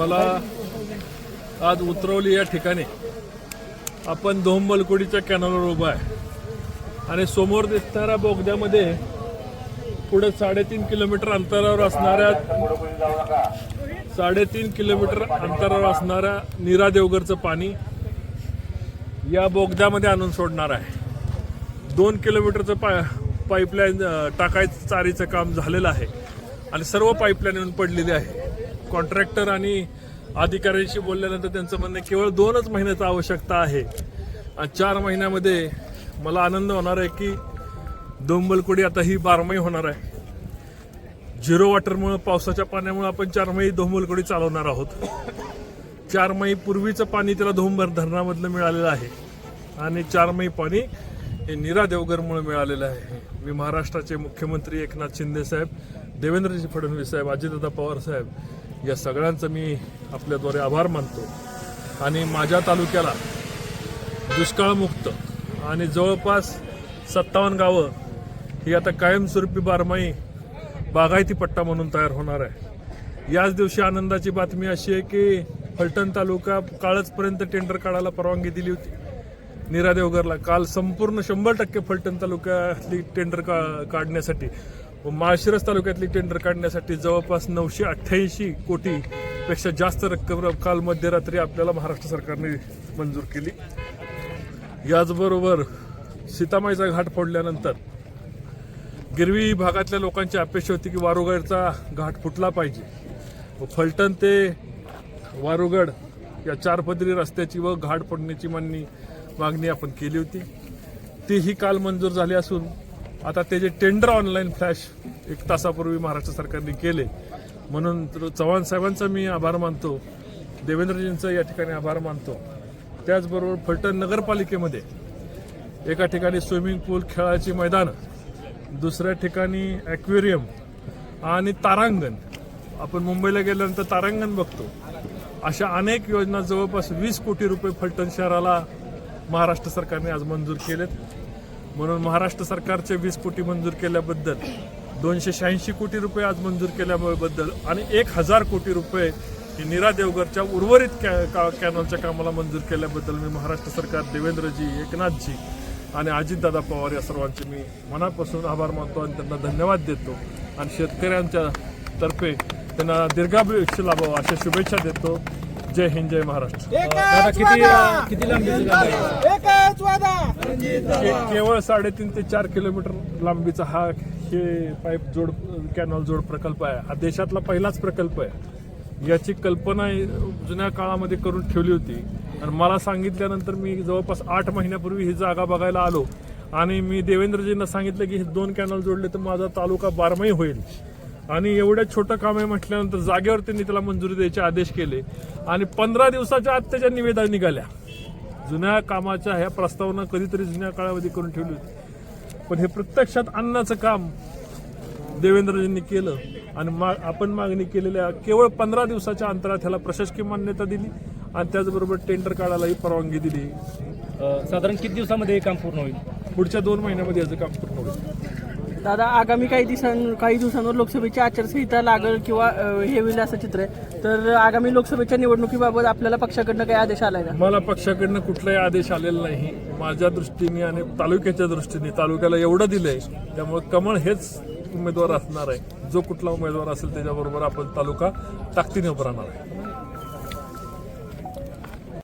मला आज उतरवली या ठिकाणी. आपण धोंबलकुडीच्या कॅनलवर उभा आहे. आणि समोर दिसणाऱ्या बोगद्यामध्ये पुढे साडेतीन किलोमीटर अंतरावर असणाऱ्या साडेतीन किलोमीटर अंतरावर असणाऱ्या नीरा देवगरचं पाणी या बोगद्यामध्ये आणून सोडणार आहे. दोन किलोमीटरचं पा पाईपलाईन टाकायचं चारीचं काम झालेलं आहे. आणि सर्व पाईपलाईन येऊन पडलेली आहे. कॉन्ट्रॅक्टर आणि अधिकाऱ्यांशी बोलल्यानंतर त्यांचं म्हणणं केवळ दोनच महिन्याचं आवश्यकता आहे. चार महिन्यामध्ये मला आनंद होणार आहे की दोंबलकोडी आता ही बारमाही होणार आहे. झिरो वॉटरमुळं पावसाच्या पाण्यामुळे आपण चार महिने चालवणार आहोत. चार पूर्वीचं पाणी त्याला धोंबर धरणामधलं मिळालेलं आहे. आणि चार पाणी हे नीरा देवगरमुळे मिळालेलं आहे. मी महाराष्ट्राचे मुख्यमंत्री एकनाथ शिंदे साहेब देवेंद्रजी फडणवीस साहेब अजितदादा पवार साहेब या सगळ्यांचं मी आपल्याद्वारे आभार मानतो. आणि माझ्या तालुक्याला दुष्काळमुक्त आणि जवळपास सत्तावन्न गावं ही आता कायमस्वरूपी बारमाही बागायती पट्टा म्हणून तयार होणार आहे. याच दिवशी आनंदाची बातमी अशी आहे की फलटण तालुका काळचपर्यंत टेंडर काढायला परवानगी दिली होती. निरा देवगरला काल संपूर्ण शंभर टक्के फलटण तालुक्यातली टेंडर का काढण्यासाठी. व माळशिरस तालुक्यातली टेंडर काढण्यासाठी जवळपास नऊशे अठ्ठ्याऐंशी कोटी पेक्षा जास्त रक्कम काल मध्यरात्री आपल्याला महाराष्ट्र सरकारने मंजूर केली. याचबरोबर सीतामाईचा घाट फोडल्यानंतर गिरवी भागातल्या लोकांची अपेक्षा होती की वारुगडचा घाट फुटला पाहिजे. व फलटण ते वारुगड या चारपदरी रस्त्याची व घाट फोडण्याची मागणी मागणी आपण केली होती. तीही काल मंजूर झाली असून आता ते जे टेंडर ऑनलाईन फ्लॅश एक तासापूर्वी महाराष्ट्र सरकारने केले म्हणून चव्हाण साहेबांचा मी आभार मानतो देवेंद्रजींचा या ठिकाणी आभार मानतो. त्याचबरोबर फलटण नगरपालिकेमध्ये एका ठिकाणी स्विमिंग पूल खेळाची मैदानं दुसऱ्या ठिकाणी ॲक्वेरियम आणि तारांगण. आपण मुंबईला गेल्यानंतर तारांगण बघतो. अशा अनेक योजना जवळपास वीस कोटी रुपये फलटण शहराला महाराष्ट्र सरकारने आज मंजूर केलेत. म्हणून महाराष्ट्र सरकारचे वीस कोटी मंजूर केल्याबद्दल दोनशे शहाऐंशी कोटी रुपये आज मंजूर केल्याबद्दल आणि एक हजार कोटी रुपये हे नीरा देवगरच्या उर्वरित कॅ का कॅनलच्या कामाला मंजूर केल्याबद्दल मी महाराष्ट्र सरकार देवेंद्रजी एकनाथजी आणि अजितदादा पवार या सर्वांचे मी मनापासून आभार मानतो आणि त्यांना धन्यवाद देतो. आणि शेतकऱ्यांच्या तर्फे त्यांना दीर्घायुष्य लाभावं अशा शुभेच्छा देतो. जय हिंद जय महाराष्ट्र. दादा किती किती लांबीचं म्हणजे म्हणजे केवळ साडेतीन ते चार किलोमीटर लांबीचा हा हे पाईप जोड कॅनॉल जोड प्रकल्प आहे. हा देशातला पहिलाच प्रकल्प आहे. याची कल्पना जुन्या काळामध्ये करून ठेवली होती. आणि मला सांगितल्यानंतर मी जवळपास आठ महिन्यापूर्वी ही जागा बघायला आलो. आणि मी देवेंद्रजींना सांगितलं की हे दोन कॅनल जोडले तर माझा तालुका बारमाही होईल. आणि एवढ्या छोटं काम आहे म्हटल्यानंतर जागेवर त्यांनी त्याला मंजुरी द्यायचे आदेश केले. आणि पंधरा दिवसाच्या आत त्याच्या निवेदा निघाल्या. जुन्या कामाच्या ह्या प्रस्तावना कधीतरी जुन्या काळामध्ये करून ठेवली होती. पण हे प्रत्यक्षात आणण्याचं काम देवेंद्रजींनी केलं आणि मा आपण मागणी केलेल्या केवळ पंधरा दिवसाच्या अंतरात ह्याला प्रशासकीय मान्यता दिली आणि त्याचबरोबर टेंडर काढायलाही परवानगी दिली. साधारण किती दिवसामध्ये हे काम पूर्ण होईल? पुढच्या दोन महिन्यामध्ये याचं काम पूर्ण होईल. दादा आगामी काही दिवसां काही दिवसांवर लोकसभेची आचारसंहिता लागल किंवा अ, हे होईल असं चित्र आहे. तर आगामी लोकसभेच्या निवडणुकीबाबत आपल्याला पक्षाकडनं काही आदेश आलाय का? मला पक्षाकडनं कुठलाही आदेश आलेला नाही. माझ्या दृष्टीने आणि तालुक्याच्या दृष्टीने तालुक्याला एवढं दिलंय त्यामुळे कमळ हेच उमेदवार असणार आहे. जो कुठला उमेदवार असेल त्याच्याबरोबर आपण तालुका ताकदीने उभं राहणार आहे.